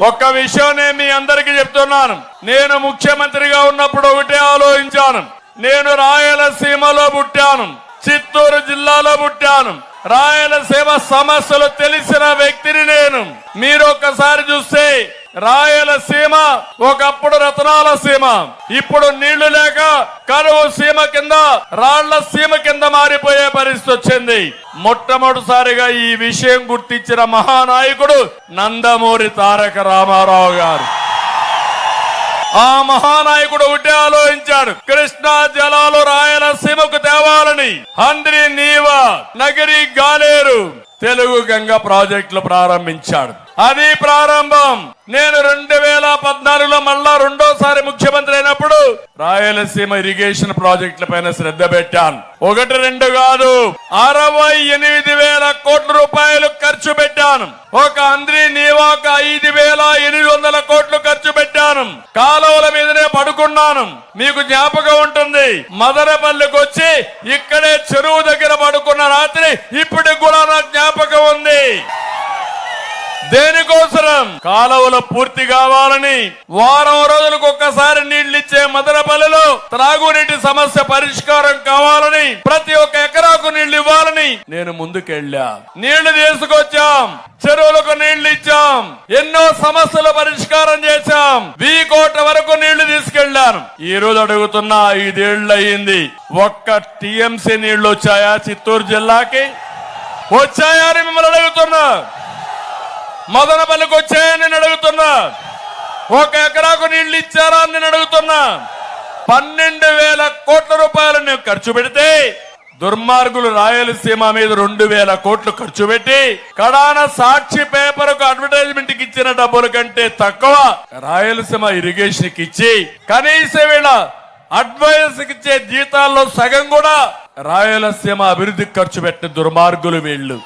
ఒక్క విషయం నేను మీ అందరికీ చెప్తున్నాను. నేను ముఖ్యమంత్రిగా ఉన్నప్పుడు ఒకటే ఆలోచించాను. నేను రాయలసీమలో పుట్టాను. చిత్తూరు జిల్లాలో పుట్టాను. రాయలసీమ సమస్యలు తెలిసిన వ్యక్తిని నేను. మీరు ఒక్కసారి చూస్తే రాయలసీమ ఒకప్పుడు రతనాల సీమ. ఇప్పుడు నీళ్ళు లేక కరువు సీమ కింద రాళ్ళ సీమ కింద మారిపోయే పరిస్థితి వచ్చింది. మొట్టమొదటిసారిగా ఈ విషయం గుర్తించిన మహానాయకుడు నందమూరి తారక రామారావు గారు. ఆ మహానాయకుడు ఒకటే ఆలోచించాడు కృష్ణా జలాలు రాయలసీమకు తేవాలని. హంద్రి నీవ నగరి గాలేరు తెలుగు గంగ ప్రాజెక్టులు ప్రారంభించాడు. అది ప్రారంభం. పద్నాలుగులో మళ్ళా రెండోసారి ముఖ్యమంత్రి అయినప్పుడు రాయలసీమ ఇరిగేషన్ ప్రాజెక్టుల పైన శ్రద్ధ పెట్టాను. ఒకటి రెండు కాదు అరవై ఎనిమిది వేల కోట్ల రూపాయలు ఖర్చు పెట్టాను. ఒక అంద్రి నీవాక ఐదు వేల ఎనిమిది వందల కోట్లు ఖర్చు పెట్టాను. కాలువల మీదనే పడుకున్నాను. మీకు జ్ఞాపకం ఉంటుంది మదనపల్లికి వచ్చి ఇక్కడే చెరువు దగ్గర పడుకున్న రాత్రి ఇప్పటికి కూడా నా జ్ఞాపకం ఉంది. దేనికోసరం? కాలువలు పూర్తి కావాలని వారం రోజులకు ఒక్కసారి నీళ్ళు ఇచ్చే మదనపల్లిలో త్రాగునీటి సమస్య పరిష్కారం కావాలని ప్రతి ఒక్క ఎకరాకు నీళ్ళు ఇవ్వాలని నేను ముందుకెళ్ళా. నీళ్ళు తీసుకొచ్చాం. చెరువులకు నీళ్ళు ఇచ్చాం ఎన్నో సమస్యలు పరిష్కారం చేశాం. వీ కోట వరకు నీళ్ళు తీసుకెళ్ళాను ఈ రోజు అడుగుతున్నా ఐదేళ్ళు అయింది ఒక్క టీఎంసీ నీళ్ళు వచ్చాయా చిత్తూరు జిల్లాకి? వచ్చాయా అని మిమ్మల్ని అడుగుతున్నా. మదనపల్లికి వచ్చాయని నేను అడుగుతున్నా. ఒక ఎకరాకు నీళ్ళు ఇచ్చారా అని నేను అడుగుతున్నా. పన్నెండు వేల కోట్ల రూపాయలు నేను ఖర్చు పెడితే దుర్మార్గులు రాయలసీమ మీద రెండు వేల కోట్లు ఖర్చు పెట్టి కడాన సాక్షి పేపర్కు అడ్వర్టైజ్మెంట్కి ఇచ్చిన డబ్బుల కంటే తక్కువ రాయలసీమ ఇరిగేషన్కి ఇచ్చి కనీసం వీళ్ళ అడ్వైస్ ఇచ్చే జీతాల్లో సగం కూడా రాయలసీమ అభివృద్ధికి ఖర్చు పెట్టిన దుర్మార్గులు వీళ్ళు.